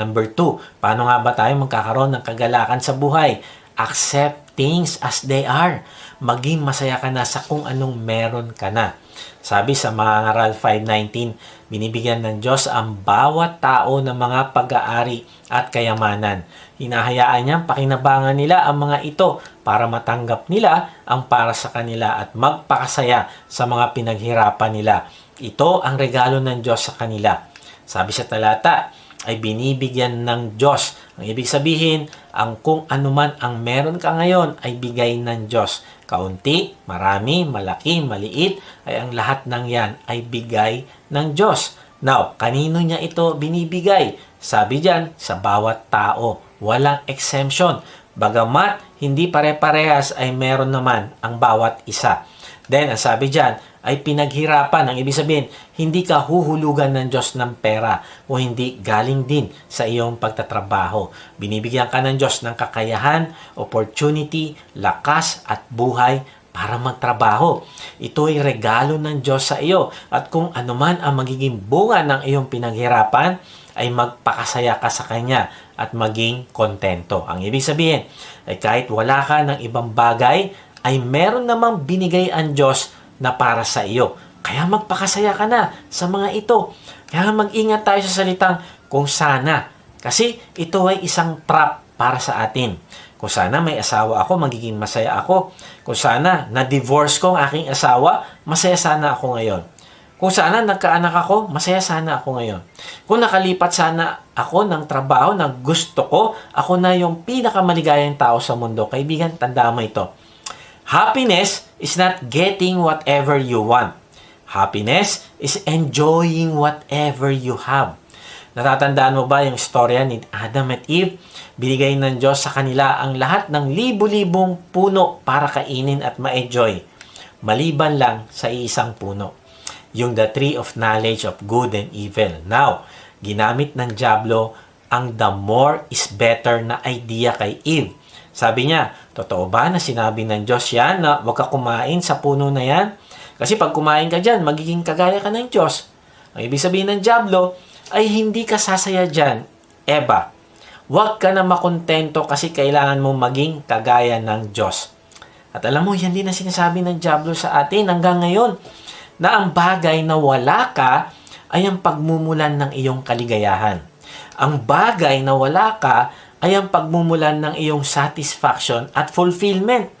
Number two, paano nga ba tayo magkakaroon ng kagalakan sa buhay? Accept things as they are. Maging masaya ka na sa kung anong meron ka na. Sabi sa mga ngaral 5.19, binibigyan ng Diyos ang bawat tao ng mga pag-aari at kayamanan. Hinahayaan niyang pakinabangan nila ang mga ito para matanggap nila ang para sa kanila at magpakasaya sa mga pinaghirapan nila. Ito ang regalo ng Diyos sa kanila. Sabi sa talata, ay binibigyan ng Diyos. Ang ibig sabihin, ang kung anuman ang meron ka ngayon ay bigay ng Diyos. Kaunti, marami, malaki, maliit, ay ang lahat ng yan ay bigay ng Diyos. Now, kanino niya ito binibigay? Sabi diyan, sa bawat tao. Walang exemption. Bagamat hindi pare-parehas ay meron naman ang bawat isa. Then, ang sabi diyan, ay pinaghirapan. Ang ibig sabihin, hindi ka huhulugan ng Diyos ng pera o hindi galing din sa iyong pagtatrabaho. Binibigyan ka ng Diyos ng kakayahan, opportunity, lakas at buhay para magtrabaho. Ito ay regalo ng Diyos sa iyo at kung anuman ang magiging bunga ng iyong pinaghirapan, ay magpakasaya ka sa Kanya at maging kontento. Ang ibig sabihin, ay kahit wala ka ng ibang bagay, ay meron namang binigay ang Diyos na para sa iyo. Kaya magpakasaya ka na sa mga ito. Kaya mag-ingat tayo sa salitang kung sana. Kasi ito ay isang trap para sa atin. Kung sana may asawa ako, magiging masaya ako. Kung sana na-divorce ko ang aking asawa, masaya sana ako ngayon. Kung sana nagkaanak ako, masaya sana ako ngayon. Kung nakalipat sana ako ng trabaho na gusto ko, ako na yung pinakamaligayang tao sa mundo. Kaibigan, tanda mo ito. Happiness is not getting whatever you want. Happiness is enjoying whatever you have. Natatandaan mo ba yung istorya ni Adam at Eve? Binigay ng Diyos sa kanila ang lahat ng libo-libong puno para kainin at ma-enjoy. Maliban lang sa isang puno. Yung the tree of knowledge of good and evil. Now, ginamit ng Diablo ang the more is better na idea kay Eve. Sabi niya, totoo ba na sinabi ng Diyos yan na huwag ka kumain sa puno na yan? Kasi pag kumain ka dyan, magiging kagaya ka ng Diyos. Ang ibig sabihin ng Diablo ay hindi ka sasaya dyan. Eva, huwag ka na makontento kasi kailangan mo maging kagaya ng Diyos. At alam mo, yan din ang sinasabi ng Diablo sa atin hanggang ngayon na ang bagay na wala ka ay ang pagmumulan ng iyong kaligayahan. Ang bagay na wala ka ay ang pagmumulan ng iyong satisfaction at fulfillment.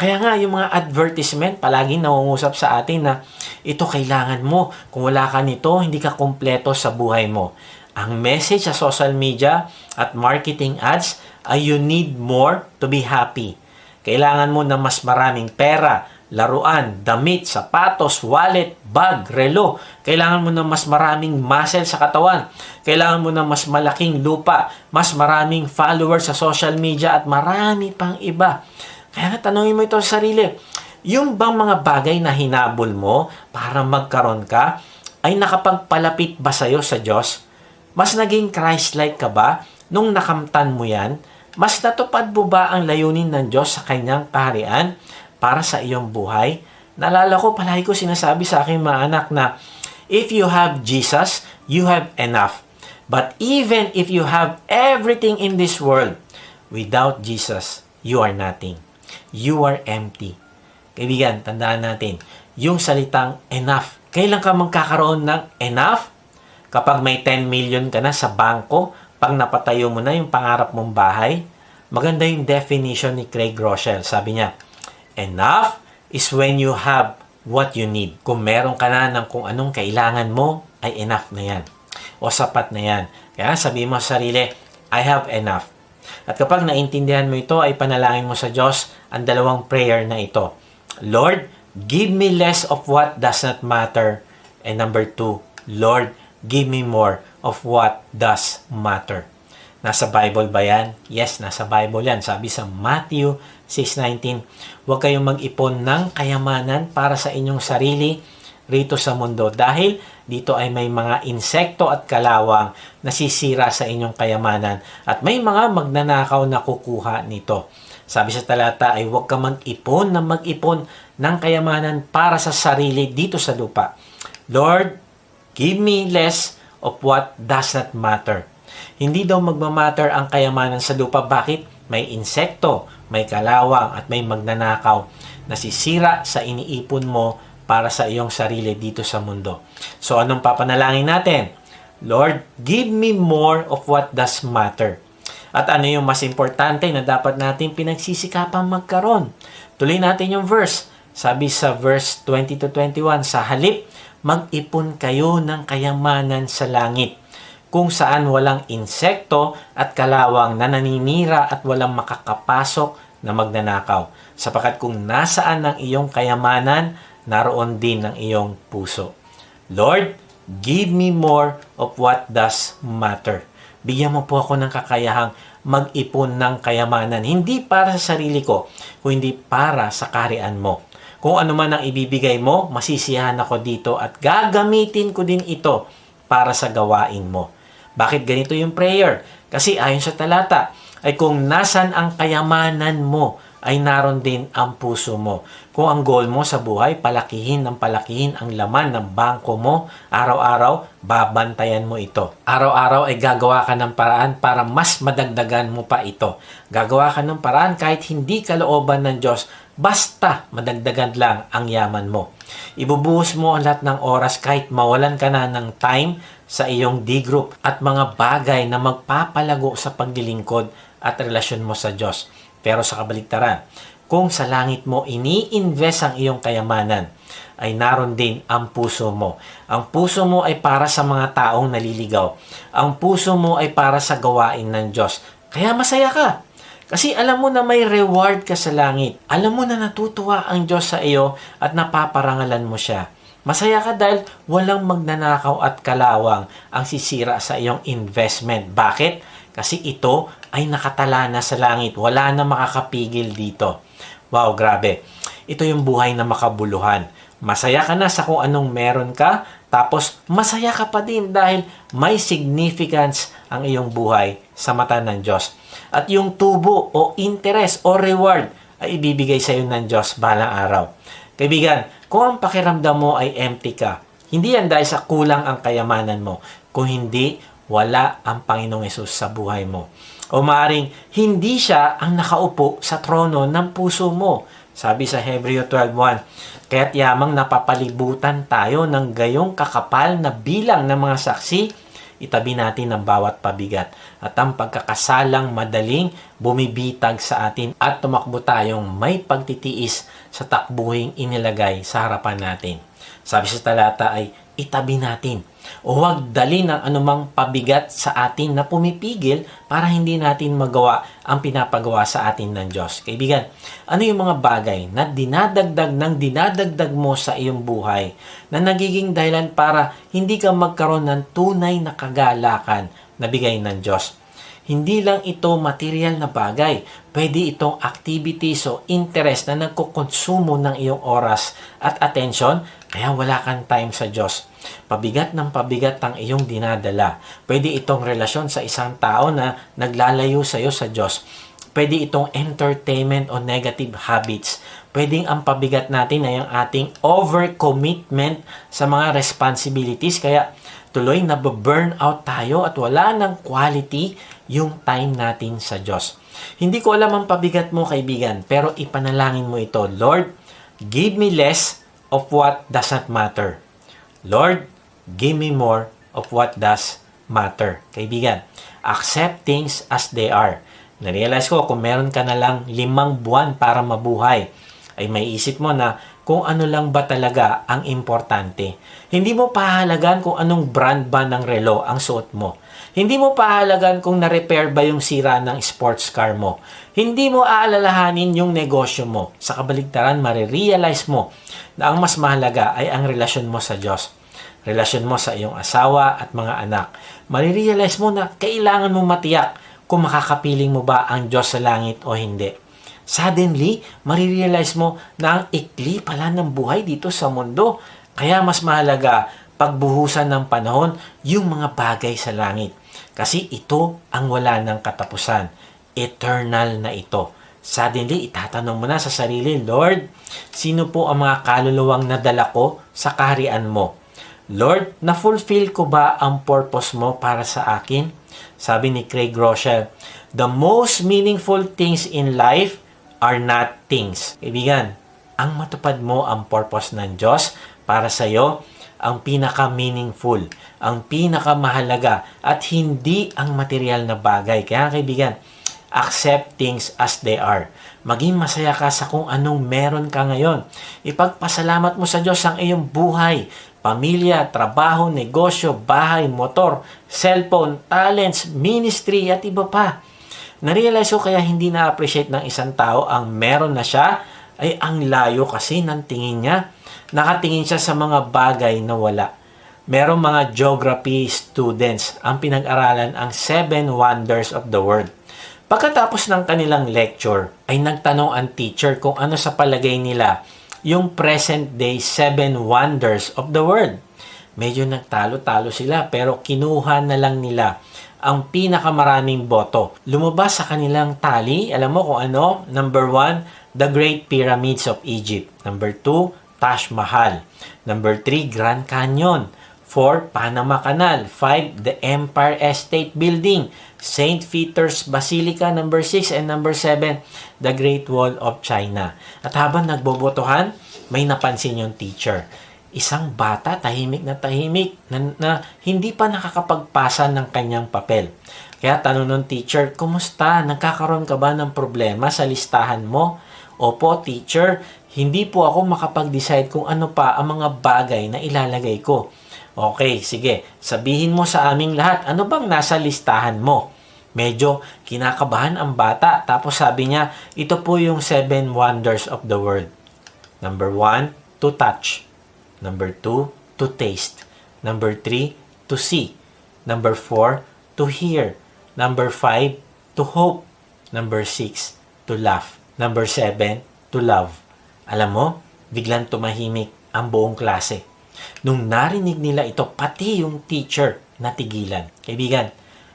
Kaya nga, yung mga advertisement, palaging nangungusap sa atin na ito kailangan mo. Kung wala ka nito, hindi ka kompleto sa buhay mo. Ang message sa social media at marketing ads ay you need more to be happy. Kailangan mo na mas maraming pera, laruan, damit, sapatos, wallet, bag, relo. Kailangan mo na mas maraming muscle sa katawan. Kailangan mo na mas malaking lupa, mas maraming followers sa social media at marami pang iba. Kaya nga tanongin mo ito sa sarili. Yung bang mga bagay na hinabol mo para magkaroon ka ay nakapagpalapit ba sa'yo sa Diyos? Mas naging Christ-like ka ba nung nakamtan mo yan? Mas natupad mo ba ang layunin ng Diyos sa kanyang kaharian para sa iyong buhay? Naalala ko, palagi ko sinasabi sa aking mga anak na if you have Jesus, you have enough. But even if you have everything in this world, without Jesus, you are nothing. You are empty. Kaibigan, tandaan natin, yung salitang enough. Kailan ka magkakaroon ng enough? Kapag may 10 million ka na sa bangko, pag napatayo mo na yung pangarap mong bahay, maganda yung definition ni Craig Rochelle. Sabi niya, enough is when you have what you need. Kung meron ka na ng kung anong kailangan mo, ay enough na yan. O sapat na yan. Kaya sabi mo sa sarili, I have enough. At kapag naintindihan mo ito, ay panalangin mo sa Diyos ang dalawang prayer na ito. Lord, give me less of what does not matter. And number two, Lord, give me more of what does matter. Nasa Bible ba yan? Yes, nasa Bible yan. Sabi sa Matthew 6.19, huwag kayong mag-ipon ng kayamanan para sa inyong sarili rito sa mundo dahil dito ay may mga insekto at kalawang na sisira sa inyong kayamanan at may mga magnanakaw na kukuha nito. Sabi sa talata ay huwag ka mag-ipon na mag-ipon ng kayamanan para sa sarili dito sa lupa. Lord, give me less of what does not matter. Hindi daw magmamatter ang kayamanan sa lupa. Bakit? May insekto, may kalawang, at may magnanakaw na sisira sa iniipon mo para sa iyong sarili dito sa mundo. So, anong papanalangin natin? Lord, give me more of what does matter. At ano yung mas importante na dapat natin pinagsisikapang magkaroon? Tuloy natin yung verse. Sabi sa verse 20 to 21, sa halip, mag-ipon kayo ng kayamanan sa langit kung saan walang insekto at kalawang na naninira at walang makakapasok na magnanakaw. Sapagat kung nasaan ang iyong kayamanan, naroon din ang iyong puso. Lord, give me more of what does matter. Bigyan mo po ako ng kakayahang mag-ipon ng kayamanan. Hindi para sa sarili ko, kundi para sa karian mo. Kung ano man ang ibibigay mo, masisiyahan ako dito at gagamitin ko din ito para sa gawain mo. Bakit ganito yung prayer? Kasi ayon sa talata, ay kung nasan ang kayamanan mo, ay naroon din ang puso mo. Kung ang goal mo sa buhay, palakihin ng palakihin ang laman ng bangko mo, araw-araw, babantayan mo ito. Araw-araw ay gagawa ka ng paraan para mas madagdagan mo pa ito. Gagawa ka ng paraan kahit hindi kalooban ng Diyos, basta madagdagan lang ang yaman mo. Ibubuhos mo ang lahat ng oras kahit mawalan ka na ng time sa iyong D-group at mga bagay na magpapalago sa paglilingkod at relasyon mo sa Diyos. Pero sa kabaligtaran, kung sa langit mo ini-invest ang iyong kayamanan, ay naroon din ang puso mo. Ang puso mo ay para sa mga taong naliligaw. Ang puso mo ay para sa gawain ng Diyos. Kaya masaya ka. Kasi alam mo na may reward ka sa langit. Alam mo na natutuwa ang Diyos sa iyo at napaparangalan mo siya. Masaya ka dahil walang magnanakaw at kalawang ang sisira sa iyong investment. Bakit? Kasi ito ay nakatala na sa langit. Wala na makakapigil dito. Wow, grabe. Ito yung buhay na makabuluhan. Masaya ka na sa kung anong meron ka, tapos masaya ka pa din dahil may significance ang iyong buhay sa mata ng Diyos. At yung tubo o interest o reward ay ibibigay sa iyo ng Diyos balang araw. Kaibigan, kung ang pakiramdam mo ay empty ka, hindi yan dahil sa kulang ang kayamanan mo, kung hindi, wala ang Panginoong Yesus sa buhay mo. O maaring hindi siya ang nakaupo sa trono ng puso mo. Sabi sa Hebreo 12.1, Kaya't yamang napapalibutan tayo ng gayong kakapal na bilang ng mga saksi, itabi natin ang bawat pabigat at ang pagkakasalang madaling bumibitag sa atin at tumakbo tayong may pagtitiis sa takbuhing inilagay sa harapan natin. Sabi sa talata ay itabi natin huwag dali ng anumang pabigat sa atin na pumipigil para hindi natin magawa ang pinapagawa sa atin ng Diyos. Kaibigan, ano yung mga bagay na dinadagdag ng dinadagdag mo sa iyong buhay na nagiging dahilan para hindi ka magkaroon ng tunay na kagalakan na bigay ng Diyos? Hindi lang ito material na bagay. Pwede itong activities o interest na nagkukonsumo ng iyong oras at attention kaya wala kang time sa Diyos. Pabigat ng pabigat ang iyong dinadala. Pwede itong relasyon sa isang tao na naglalayo sa iyo sa Diyos. Pwede itong entertainment o negative habits. Pwedeng ang pabigat natin ay ang ating overcommitment sa mga responsibilities. Kaya tuloy na burn out tayo at wala ng quality yung time natin sa Diyos. Hindi ko alam ang pabigat mo kaibigan, pero ipanalangin mo ito, Lord, give me less of what doesn't matter. Lord, give me more of what does matter. Kaibigan, accept things as they are. Narealize ko, kung meron ka na lang limang buwan para mabuhay, ay may isip mo na kung ano lang ba talaga ang importante. Hindi mo pahalagan kung anong brand ba ng relo ang suot mo. Hindi mo pahalagan kung na-repair ba yung sira ng sports car mo. Hindi mo aalalahanin yung negosyo mo. Sa kabaligtaran, marirealize mo na ang mas mahalaga ay ang relasyon mo sa Diyos. Relasyon mo sa iyong asawa at mga anak. Marirealize mo na kailangan mo matiyak kung makakapiling mo ba ang Diyos sa langit o hindi. Suddenly, marirealize mo na ang ikli pala ng buhay dito sa mundo. Kaya mas mahalaga pagbuhusan ng panahon yung mga bagay sa langit. Kasi ito ang wala ng katapusan. Eternal na ito. Suddenly, itatanong mo na sa sarili, Lord, sino po ang mga kaluluwang nadala ko sa kaharian mo? Lord, na-fulfill ko ba ang purpose mo para sa akin? Sabi ni Craig Rochelle, The most meaningful things in life are not things. Kaibigan, ang matupad mo ang purpose ng Diyos para sa iyo, ang pinaka-meaningful, ang pinaka-mahalaga, at hindi ang material na bagay. Kaya kaibigan, accept things as they are. Maging masaya ka sa kung anong meron ka ngayon. Ipagpasalamat mo sa Diyos ang iyong buhay, pamilya, trabaho, negosyo, bahay, motor, cellphone, talents, ministry, at iba pa. Narealize ko kaya hindi na-appreciate ng isang tao ang meron na siya ay ang layo kasi ng tingin niya. Nakatingin siya sa mga bagay na wala. Merong mga geography students ang pinag-aralan ang Seven Wonders of the World. Pagkatapos ng kanilang lecture, ay nagtanong ang teacher kung ano sa palagay nila yung present day Seven Wonders of the World. Medyo nagtalo-talo sila pero kinuha na lang nila ang pinakamaraming boto. Lumabas sa kanilang tali, alam mo kung ano? Number one, the Great Pyramids of Egypt. Number two, Taj Mahal. Number three, Grand Canyon. 4. Panama Canal. 5. The Empire State Building. St. Peter's Basilica. Number 6. And number 7, the Great Wall of China. At habang nagbobotohan, may napansin yung teacher. Isang bata, tahimik na tahimik, na, na hindi pa nakakapagpasa ng kanyang papel. Kaya tanong ng teacher, kumusta? Nagkakaroon ka ba ng problema sa listahan mo? Opo, teacher, hindi po ako makapag-decide kung ano pa ang mga bagay na ilalagay ko. Okay, sige. Sabihin mo sa aming lahat, ano bang nasa listahan mo? Medyo kinakabahan ang bata. Tapos sabi niya, ito po yung seven wonders of the world. Number one, to touch. Number two, to taste. Number three, to see. Number four, to hear. Number five, to hope. Number six, to laugh. Number seven, to love. Alam mo, biglang tumahimik ang buong klase. Nung narinig nila ito, pati yung teacher natigilan. Kaibigan,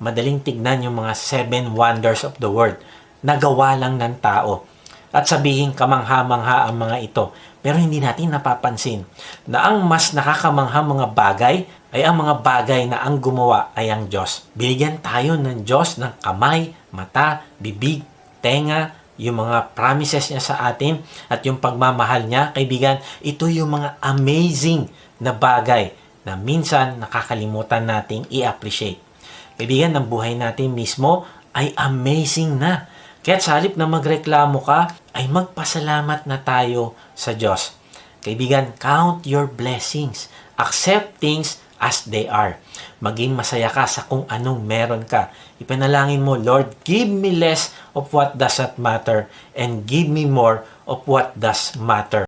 madaling tignan yung mga seven wonders of the world. Nagawa lang ng tao. At sabihin kamangha-mangha ang mga ito. Pero hindi natin napapansin na ang mas nakakamangha mga bagay ay ang mga bagay na ang gumawa ay ang Diyos. Binigyan tayo ng Diyos ng kamay, mata, bibig, tenga, yung mga promises niya sa atin at yung pagmamahal niya, kaibigan, ito yung mga amazing na bagay na minsan nakakalimutan nating i-appreciate. Kaibigan, ang buhay natin mismo ay amazing na. Kaya sa halip na magreklamo ka, ay magpasalamat na tayo sa Diyos. Kaibigan, count your blessings. Accept things as they are. Maging masaya ka sa kung anong meron ka. Ipanalangin mo, Lord, give me less of what does not matter and give me more of what does matter.